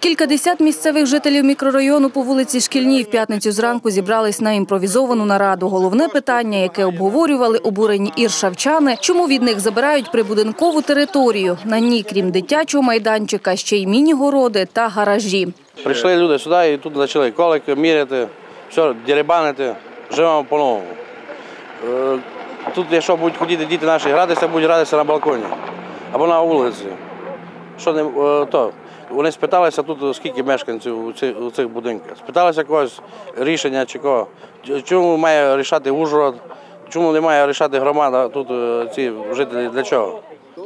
Кількадесят місцевих жителів мікрорайону по вулиці Шкільній в п'ятницю зранку зібрались на імпровізовану нараду. Головне питання, яке обговорювали обурені іршавчани, чому від них забирають прибудинкову територію. На ній, крім дитячого майданчика, ще й міні-городи та гаражі. Прийшли люди сюди і тут почали колики, міряти, все, деребанити, живемо по-новому. Е, Тут, якщо будуть ходити діти наші гратися, будуть гратися на балконі або на вулиці. Що не е, то? Вони спиталися тут, скільки мешканців у цих, у цих будинках. Спиталися когось рішення чи кого. Чому має рішати Ужгород, чому не має рішати громада тут е, ці жителі для чого?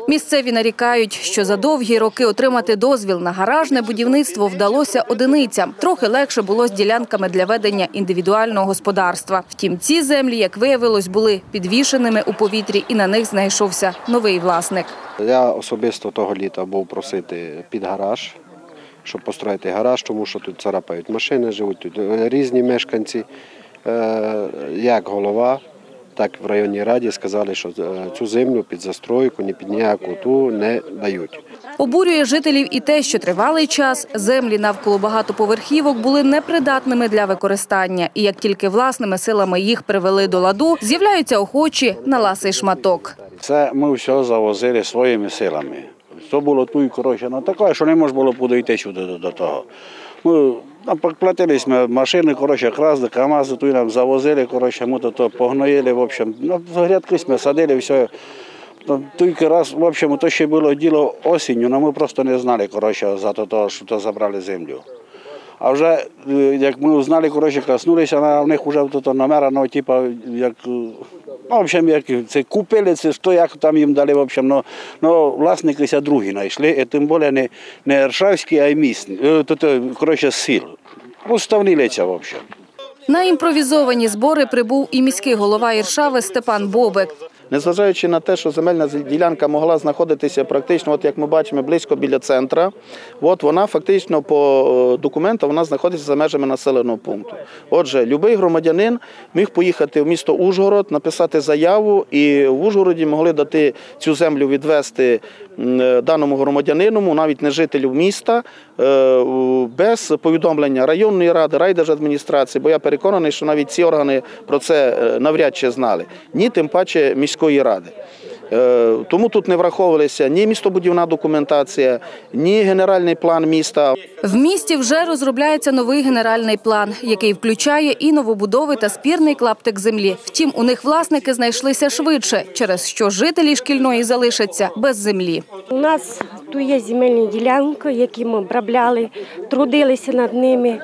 Місцеві нарікають, що за довгі роки отримати дозвіл на гаражне будівництво вдалося одиницям. Трохи легше було з ділянками для ведення індивідуального господарства. Втім, ці землі, як виявилось, були підвішеними у повітрі, і на них знайшовся новий власник. Я особисто того літа був просити під гараж, щоб построїти гараж, тому що тут царапають машини, живуть тут різні мешканці. Е, Як голова, так в районній раді сказали, що е, цю землю під застройку, ні під ніяку ту не дають. Обурює жителів і те, що тривалий час землі навколо багатоповерхівок були непридатними для використання. І як тільки власними силами їх привели до ладу, з'являються охочі на ласий шматок. Це ми все завозили своїми силами. То було тут, коротше, ну таке, що не можна було подойти сюди до того. Ну, платились ми машини, коротше, красли, КАМАЗи, тут нам завозили, коротше, ми то, погноїли, в общем, ну, грядки ми садили, все. Ну, Тільки раз, в общем, то ще було діло осінню, але ми просто не знали, коротше, за то, що то забрали землю. А вже е, як ми узнали, коротше, коснулися, на них вже номера, ну, типу, як, ну, в общем, як це купили, це що, як там їм дали, в общем, ну, ну власники другі знайшли, тим більше не, не Ершавські, а й місні, тобто, коротше, з сіл. Уставні лиця, в общем. На імпровізовані збори прибув і міський голова Іршави Степан Бобик. Незважаючи на те, що земельна ділянка могла знаходитися практично, от як ми бачимо, близько біля центра, от вона фактично по е, документам вона знаходиться за межами населеного пункту. Отже, будь-який громадянин міг поїхати в місто Ужгород, написати заяву, і в Ужгороді могли дати цю землю відвести даному громадянину, навіть не жителю міста, е, без повідомлення районної ради, райдержадміністрації, бо я переконаний, що навіть ці органи про це е, навряд чи знали, ні тим паче міської ради. Е, Тому тут не враховувалися ні містобудівна документація, ні генеральний план міста. В місті вже розробляється новий генеральний план, який включає і новобудови та спірний клаптик землі. Втім, у них власники знайшлися швидше, через що жителі шкільної залишаться без землі. У нас тут є земельні ділянки, які ми обробляли, трудилися над ними.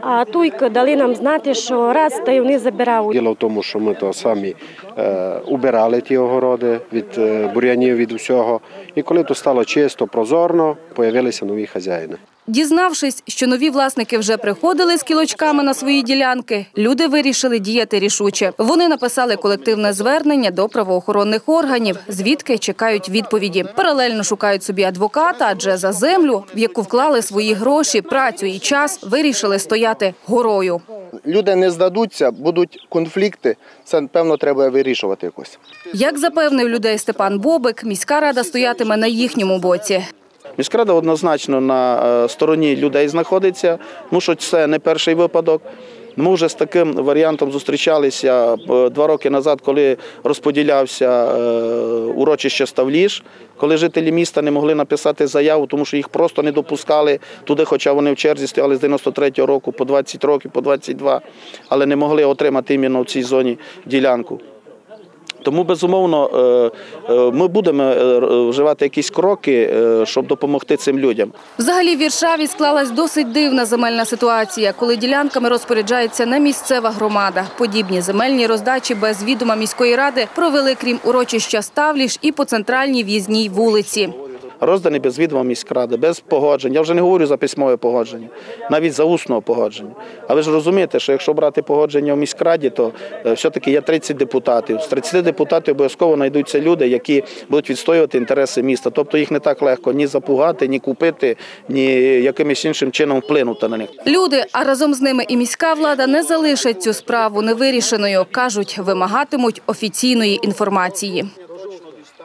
А туйко дали нам знати, що раз та й вони забирають. Діло в тому, що ми то самі е, убирали ті огороди від е, бур'янів, від усього. І коли то стало чисто, прозорно, з'явилися нові хазяїни. Дізнавшись, що нові власники вже приходили з кілочками на свої ділянки, люди вирішили діяти рішуче. Вони написали колективне звернення до правоохоронних органів, звідки чекають відповіді. Паралельно шукають собі адвоката, адже за землю, в яку вклали свої гроші, працю і час, вирішили стояти горою. люди не здадуться, будуть конфлікти. Це певно треба вирішувати якось. Як запевнив людей Степан Бобик, міська рада стоятиме на їхньому боці. Міськрада однозначно на е, стороні людей знаходиться, тому що це не перший випадок. Ми вже з таким варіантом зустрічалися е, два роки назад, коли розподілявся е, урочище Ставліж, коли жителі міста не могли написати заяву, тому що їх просто не допускали туди, хоча вони в черзі стояли з 93-го року по 20 років, по 22, але не могли отримати іменно в цій зоні ділянку. Тому, безумовно, е, е, ми будемо е, вживати якісь кроки, щоб допомогти цим людям. Взагалі в Віршаві склалась досить дивна земельна ситуація, коли ділянками розпоряджається не місцева громада. Подібні земельні роздачі без відома міської ради провели, крім урочища Ставліш, і по центральній в'їзній вулиці. Роздані без відома міськради, без погоджень. Я вже не говорю за письмове погодження, навіть за усного погодження. А ви ж розумієте, що якщо брати погодження в міськраді, то е, все-таки є 30 депутатів. З 30 депутатів обов'язково знайдуться люди, які будуть відстоювати інтереси міста. Тобто їх не так легко ні запугати, ні купити, ні якимось іншим чином вплинути на них. Люди, а разом з ними і міська влада не залишать цю справу невирішеною. кажуть, вимагатимуть офіційної інформації.